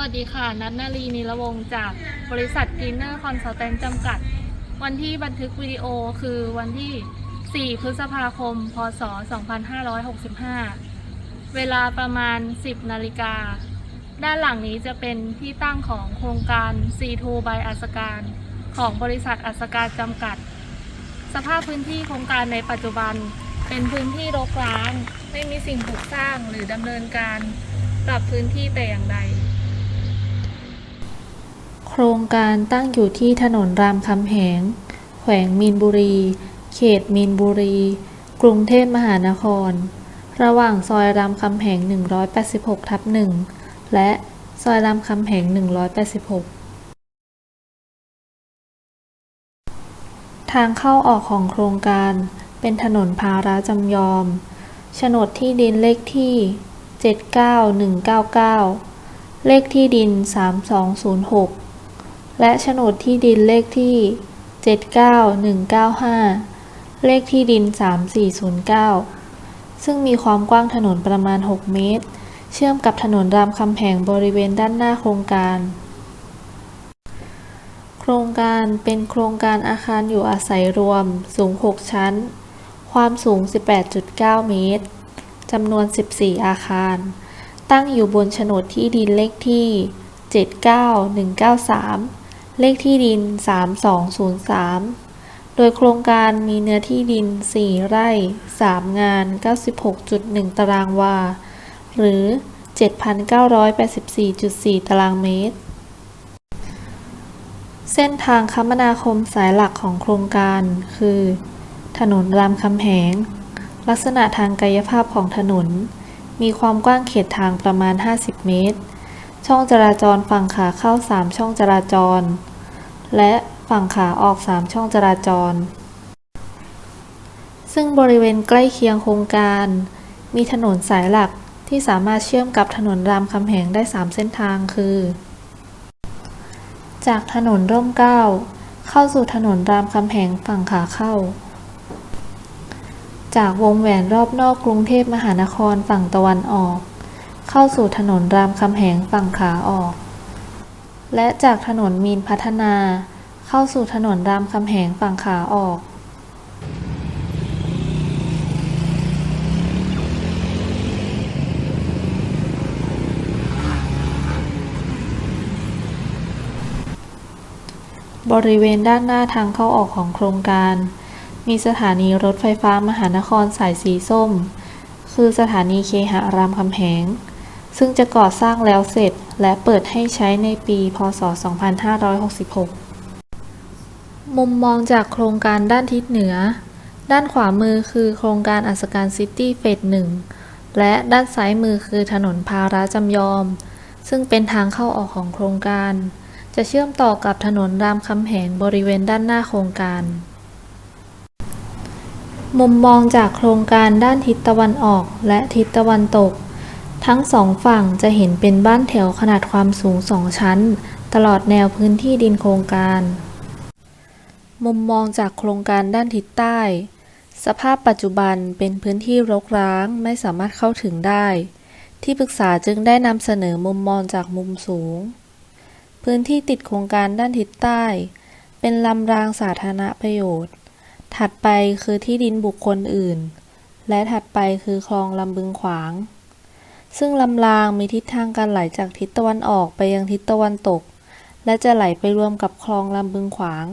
วัสดีค่ะ นัทนารีนิรวงจากบริษัทกรีนเนอร์คอนซัลแทนจำกัด วันที่บันทึกวิดีโอคือวันที่ 4 พฤษภาคม พศ 2565 เวลาประมาณ 10 นาฬิกา ด้านหลังนี้จะเป็นที่ตั้งของโครงการ C2 by อัสการของบริษัทอัสการจำกัด สภาพพื้นที่โครงการในปัจจุบัน เป็นพื้นที่รกร้าง ไม่มีสิ่งปลูกสร้างหรือดำเนินการปรับพื้นที่แต่อย่างใด โครงการตั้งอยู่ที่ถนนรามคำแหง แขวงมีนบุรี เขตมีนบุรี กรุงเทพมหานคร ระหว่างซอยรามคำแหง 186ทับ1และซอยรามคำแหง 186ทางเข้าออกของโครงการเป็นถนนพาราจำยอม โฉนดที่ดินเลขที่ 79199 เลขที่ดิน 3206 และโฉนดที่ดินเลขที่ 79195 เลขที่ดิน 3409 ซึ่งมีความกว้างถนนประมาณ 6 เมตร เชื่อมกับถนนรามคำแหงบริเวณด้านหน้าโครงการ โครงการเป็นโครงการอาคารอยู่อาศัยรวมสูง 6 ชั้น ความสูง 18.9 เมตร จำนวน 14 อาคาร ตั้งอยู่บนโฉนดที่ดินเลขที่79193 เลขที่ดิน 3203 โดยโครงการมีเนื้อที่ดิน 4 ไร่ 3 งาน 96.1 ตารางวา หรือ 7,984.4 ตารางเมตร เส้นทางคมนาคมสายหลักของโครงการคือ ถนนรามคำแหง ลักษณะทางกายภาพของถนน มีความกว้างเขตทางประมาณ 50 เมตร ช่องจราจรฝั่งขาเข้า 3 ช่องจราจร และฝั่งขาออก 3 ช่องจราจร ซึ่งบริเวณใกล้เคียงโครงการ มีถนนสายหลักที่สามารถเชื่อมกับถนนรามคำแหงได้ 3 เส้นทางคือ จากถนนร่มเก้าเข้าสู่ถนนรามคำแหงฝั่งขาเข้า จากวงแหวนรอบนอกกรุงเทพมหานครฝั่งตะวันออก เข้าสู่ถนนรามคำแหงฝั่งขาออก และจากถนนมีนพัฒนา เข้าสู่ถนนรามคำแหงฝั่งขาออกบริเวณด้านหน้าทางเข้าออกของโครงการ มีสถานีรถไฟฟ้ามหานครสายสีส้ม คือสถานีเคหะรามคำแหง ซึ่งจะก่อสร้างแล้วเสร็จและเปิดให้ใช้ในปี พศ 2566 มุมมองจากโครงการด้านทิศเหนือ ด้านขวามือคือโครงการอัศการซิตี้เฟสหนึ่งและด้านซ้ายมือคือถนนพาราจำยอม ซึ่งเป็นทางเข้าออกของโครงการ จะเชื่อมต่อกับถนนรามคำแหงบริเวณด้านหน้าโครงการ มุมมองจากโครงการด้านทิศตะวันออกและทิศตะวันตก ทั้งสองฝั่งจะเห็นเป็นบ้านแถวขนาดความสูงสองชั้น ตลอดแนวพื้นที่ดินโครงการ มุมมองจากโครงการด้านทิศใต้ สภาพปัจจุบันเป็นพื้นที่รกร้างไม่สามารถเข้าถึงได้ ที่ปรึกษาจึงได้นำเสนอมุมมองจากมุมสูง พื้นที่ติดโครงการด้านทิศใต้ เป็นลำรางสาธารณประโยชน์ ถัดไปคือที่ดินบุคคลอื่น และถัดไปคือคลองลำบึงขวาง ซึ่งลำรางมีทิศทางการไหลจากทิศตะวันออกไปยังทิศตะวันตก และจะไหลไปรวมกับคลองลำบึงขวาง